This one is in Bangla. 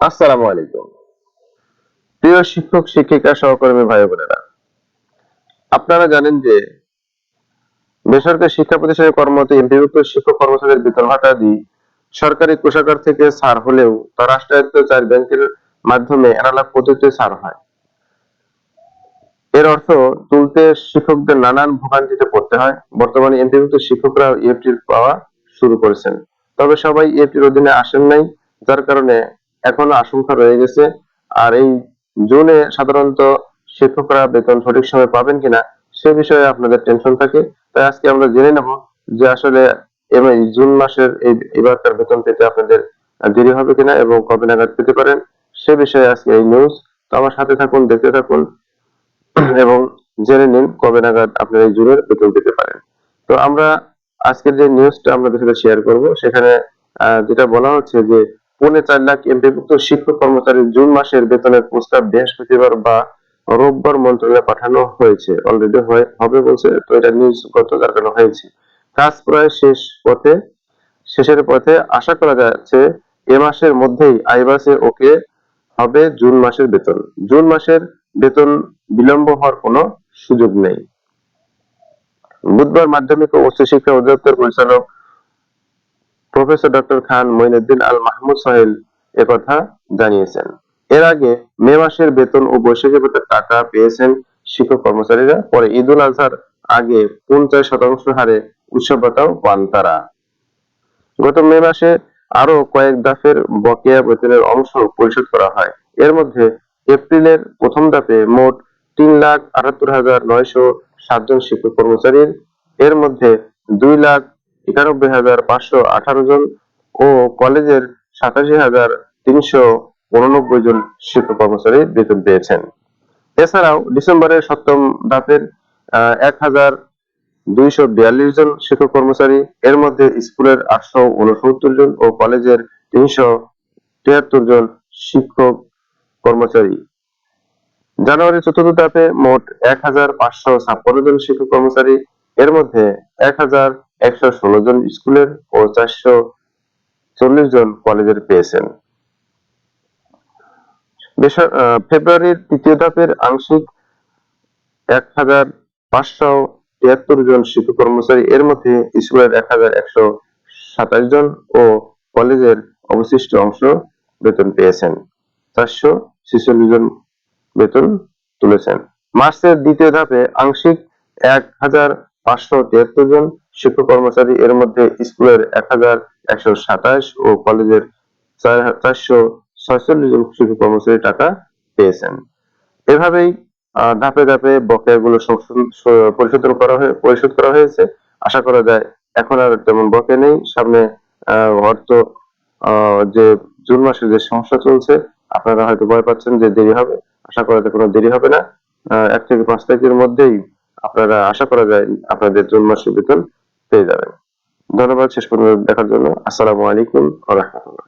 আসসালামু আলাইকুম। প্রিয় শিক্ষক, শিক্ষিকা, সহকর্মী ভাই বোনেরা, আপনারা জানেন যে বেসরকারি শিক্ষা প্রতিষ্ঠানে কর্মরত এমপিভুক্ত শিক্ষক কর্মচারীদের বেতন ভাতা দিয়ে সরকারি কোষাগার থেকে ছাড় হলেও তা রাষ্ট্রায়ত্ত চার ব্যাংকের মাধ্যমে এনালাগ পদ্ধতিতে ছাড় হয়। এর অর্থ তুলতে শিক্ষকদের নানান ভোগান্তিতে পড়তে হয়। বর্তমানে এমপিভুক্ত শিক্ষকরা ইএফটির পাওয়া শুরু করেছেন। তবে সবাই ইএফটির অধীনে আসেন নাই, যার কারণে এখনও আশঙ্কা রয়ে গেছে। আর এই জুনে সাধারণত শিক্ষকরা বেতন সঠিক সময় পাবেন কিনা, সে বিষয়ে আপনাদের টেনশন থাকে। তাই আজকে আমরা জেনে নেব যে আসলে এবার জুন মাসের এই এবারকার বেতন পেতে আপনাদের দেরি হবে কিনা এবং কবে নাগাদ পেতে পারেন, সে বিষয়ে আজকে এই নিউজ তো আমার সাথে থাকুন, দেখতে থাকুন এবং জেনে নিন কবে নাগাদ আপনারা এই জুনের বেতন পেতে পারেন। তো আমরা আজকের যে নিউজটা আপনাদের সাথে শেয়ার করব, সেখানে যেটা বলা হচ্ছে যে পৌনে চার লাখ এমপিভুক্ত শিক্ষক কর্মচারী জুন মাসের বেতনের প্রস্তাব বৃহস্পতিবার বা রোববার মন্ত্রণালয়ে পাঠানো হয়েছে। অলরেডি হবে বলছে, তো এটা নিউজ গত যার কারণে হয়েছে। কাজ প্রায় শেষ পথে, শেষের পথে আশা করা যাচ্ছে, এ মাসের মধ্যেই আইবাসে ওকে হবে জুন মাসের বেতন। জুন মাসের বেতন বিলম্ব হওয়ার কোনো সুযোগ নেই। বুধবার মাধ্যমিক ও উচ্চ শিক্ষা অধিদপ্তর পরিচালক প্রফেসর ডক্টর খান মঈনুদ্দিন আল মাহমুদ সাহেল একথা জানিয়েছেন। এর আগে মে মাসের বেতন ও বৈশাখী ভাতার টাকা পেয়েছেন শিক্ষক কর্মচারীরা। পরে ঈদ উল আজহার আগে পঞ্চাশ শতাংশ হারে উৎসব ভাতাও পান তারা। গত মে মাসে আরও কয়েক দফের বকেয়া বেতনের অংশ পরিশোধ করা হয়। এর মধ্যে এপ্রিলের প্রথম ধাপে মোট তিন লাখ আটাত্তর হাজার নয়শো সাতজন শিক্ষক কর্মচারীর। এর মধ্যে দুই লাখ একানব্বই হাজার পাঁচশো আঠারো জন ও কলেজের সাতাশি হাজার তিনশো উননব্বই জন শিক্ষক কর্মচারী বেতন পেয়েছেন। এছাড়াও ডিসেম্বরের সপ্তম ধাপের এক হাজার দুইশো বিয়াল্লিশ জন শিক্ষক কর্মচারী, এর মধ্যে স্কুলের আটশো উনসত্তর জন ও কলেজের তিনশো তিয়াত্তর জন শিক্ষক কর্মচারী। জানুয়ারি চতুর্থ ধাপে মোট এক হাজার পাঁচশো ছাপ্পান্ন জন শিক্ষক কর্মচারী, এর মধ্যে এক হাজার একশো ষোলো জন স্কুলের ও চারশো চল্লিশ জন কলেজের পেয়েছেন। ফেব্রুয়ারির তৃতীয় ধাপের আংশিক এক হাজার পাঁচশো তিয়াত্তর জন শিক্ষক কর্মচারী, এর মধ্যে স্কুলের এক হাজার একশো সাতাশ জন ও কলেজের অবশিষ্ট অংশ বেতন পেয়েছেন। চারশো ছেচল্লিশ জন বেতন তুলেছেন। মার্চের দ্বিতীয় ধাপে আংশিক এক হাজার পাঁচশো তিয়াত্তর জন শিক্ষক কর্মচারী এর মধ্যে স্কুলের এক হাজার একশো সাতাশ ও কলেজের চারশো ছয়চল্লিশ জন শিক্ষক কর্মচারী টাকা পেয়েছেন। এভাবেই ধাপে ধাপে বকেয়াগুলো সংশোধন- স- পরিশোধন করা হয়ে, পরিশোধ করা হয়েছে। আশা করা যায় এখন আর তেমন বকে নেই। সামনে অর্থ যে জুন মাসে যে সমস্যা চলছে, আপনারা হয়তো ভয় পাচ্ছেন যে দেরি হবে। আশা করা যায় কোনো দেরি হবে না। এক থেকে পাঁচ তারিখের মধ্যেই আপনারা আশা করা যায় আপনাদের জুন মাসের বেতন পেয়ে যাবেন। ধন্যবাদ শেষ পর্যন্ত দেখার জন্য। আসসালামু আলাইকুম রাহমাতুল্লাহ।